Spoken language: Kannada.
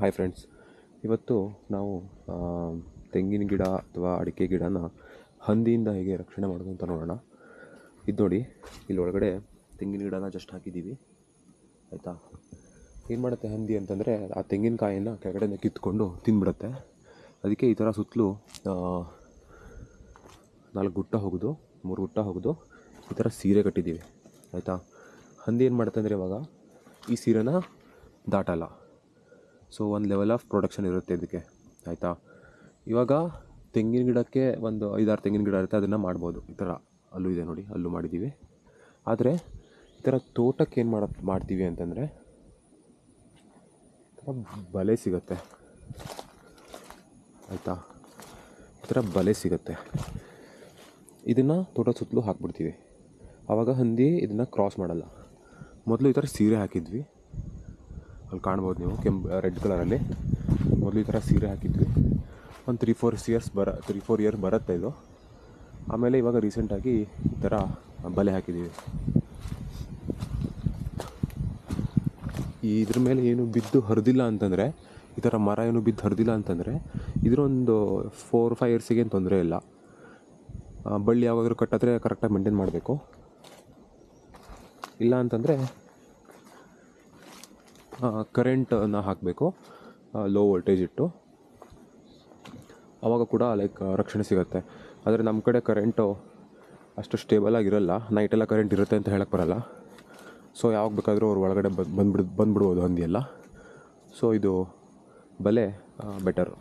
ಹಾಯ್ ಫ್ರೆಂಡ್ಸ್ ಇವತ್ತು ನಾವು ತೆಂಗಿನ ಗಿಡ ಅಥವಾ ಅಡಿಕೆ ಗಿಡನ ಹಂದಿಯಿಂದ ಹೇಗೆ ರಕ್ಷಣೆ ಮಾಡೋದು ಅಂತ ನೋಡೋಣ. ಇದು ನೋಡಿ, ಇಲ್ಲಿ ಒಳಗಡೆ ತೆಂಗಿನ ಗಿಡನ ಜಸ್ಟ್ ಹಾಕಿದ್ದೀವಿ. ಆಯಿತಾ? ಏನು ಮಾಡುತ್ತೆ ಹಂದಿ ಅಂತಂದರೆ, ಆ ತೆಂಗಿನಕಾಯಿಯನ್ನು ಕೆಳಗಡೆಯಿಂದ ಕಿತ್ಕೊಂಡು ತಿಂದ್ಬಿಡುತ್ತೆ ಅದಕ್ಕೆ ಈ ಥರ ಸುತ್ತಲೂ ನಾಲ್ಕು ಗುಟ್ಟ ಹೋಗೋದು, ಮೂರು ಗುಟ್ಟ ಹೋಗೋದು, ಈ ಥರ ಸೀರೆ ಕಟ್ಟಿದ್ದೀವಿ. ಆಯಿತಾ? ಹಂದಿ ಏನು ಮಾಡುತ್ತೆ ಅಂದರೆ ಇವಾಗ ಈ ಸೀರೆನ ದಾಟಲ್ಲ. ಸೊ ಒಂದು ಲೆವೆಲ್ ಆಫ್ ಪ್ರೊಡಕ್ಷನ್ ಇರುತ್ತೆ ಇದಕ್ಕೆ, ಆಯಿತಾ? ಇವಾಗ ತೆಂಗಿನ ಗಿಡಕ್ಕೆ ಒಂದು ಐದಾರು ತೆಂಗಿನ ಗಿಡ ಇರುತ್ತೆ, ಅದನ್ನು ಮಾಡ್ಬೋದು. ಈ ಥರ ಅಲ್ಲೂ ಇದೆ ನೋಡಿ ಅಲ್ಲೂ ಮಾಡಿದ್ದೀವಿ. ಆದರೆ ಈ ಥರ ತೋಟಕ್ಕೆ ಏನು ಮಾಡ, ಮಾಡ್ತೀವಿ ಅಂತಂದರೆ ಈ ಥರ ಬಲೆ ಸಿಗುತ್ತೆ. ಆಯಿತಾ? ಈ ಥರ ಬಲೆ ಸಿಗುತ್ತೆ. ಇದನ್ನು ತೋಟದ ಸುತ್ತಲೂ ಹಾಕ್ಬಿಡ್ತೀವಿ. ಆವಾಗ ಹಂದಿ ಇದನ್ನು ಕ್ರಾಸ್ ಮಾಡಲ್ಲ. ಮೊದಲು ಈ ಥರ ಸೀರೆ ಹಾಕಿದ್ವಿ. ಅಲ್ಲಿ ಕಾಣ್ಬೋದು ನೀವು, ಕೆಂಪು ರೆಡ್ ಕಲರಲ್ಲಿ ಮೊದಲು ಈ ಥರ ಸೀರೆ ಹಾಕಿದ್ವಿ. ಒಂದು ತ್ರೀ ಫೋರ್ ಇಯರ್ಸ್ ಬರ ತ್ರೀ ಫೋರ್ ಇಯರ್ಸ್ ಬರುತ್ತೆ ಇದು. ಆಮೇಲೆ ಇವಾಗ ರೀಸೆಂಟಾಗಿ ಈ ಥರ ಬಲೆ ಹಾಕಿದ್ದೀವಿ ಇದ್ರ ಮೇಲೆ ಏನು ಬಿದ್ದು ಹರಿದಿಲ್ಲ ಅಂತಂದರೆ, ಈ ಥರ ಮರ ಏನು ಬಿದ್ದು ಹರಿದಿಲ್ಲ ಅಂತಂದರೆ, ಇದರೊಂದು ಫೋರ್ ಫೈವ್ ಇಯರ್ಸಿಗೆ ಏನು ತೊಂದರೆ ಇಲ್ಲ. ಬಳ್ಳಿ ಯಾವಾಗಾದ್ರೂ ಕಟ್ಟಿದ್ರೆ ಕರೆಕ್ಟಾಗಿ ಮೇಂಟೈನ್ ಮಾಡಬೇಕು. ಇಲ್ಲ ಅಂತಂದರೆ ಕರೆಂಟನ್ನು ಹಾಕಬೇಕು. ಲೋ ವೋಲ್ಟೇಜ್ ಇಟ್ಟು. ಆವಾಗ ಕೂಡ ಲೈಕ್ ರಕ್ಷಣೆ ಸಿಗುತ್ತೆ. ಆದರೆ ನಮ್ಮ ಕಡೆ ಕರೆಂಟು ಅಷ್ಟು ಸ್ಟೇಬಲ್ ಆಗಿರಲ್ಲ. ನೈಟೆಲ್ಲ ಕರೆಂಟ್ ಇರುತ್ತೆ ಅಂತ ಹೇಳಕ್ಕೆ ಬರಲ್ಲ. ಸೊ ಯಾವಾಗ ಬೇಕಾದರೂ ಅವ್ರು ಒಳಗಡೆ ಬಂದು ಬಂದ್ಬಿಡ್, ಬಂದ್ಬಿಡ್ಬೋದು ಹಂದಿಯೆಲ್ಲ. ಸೊ ಇದು ಬಲೆ ಬೆಟರು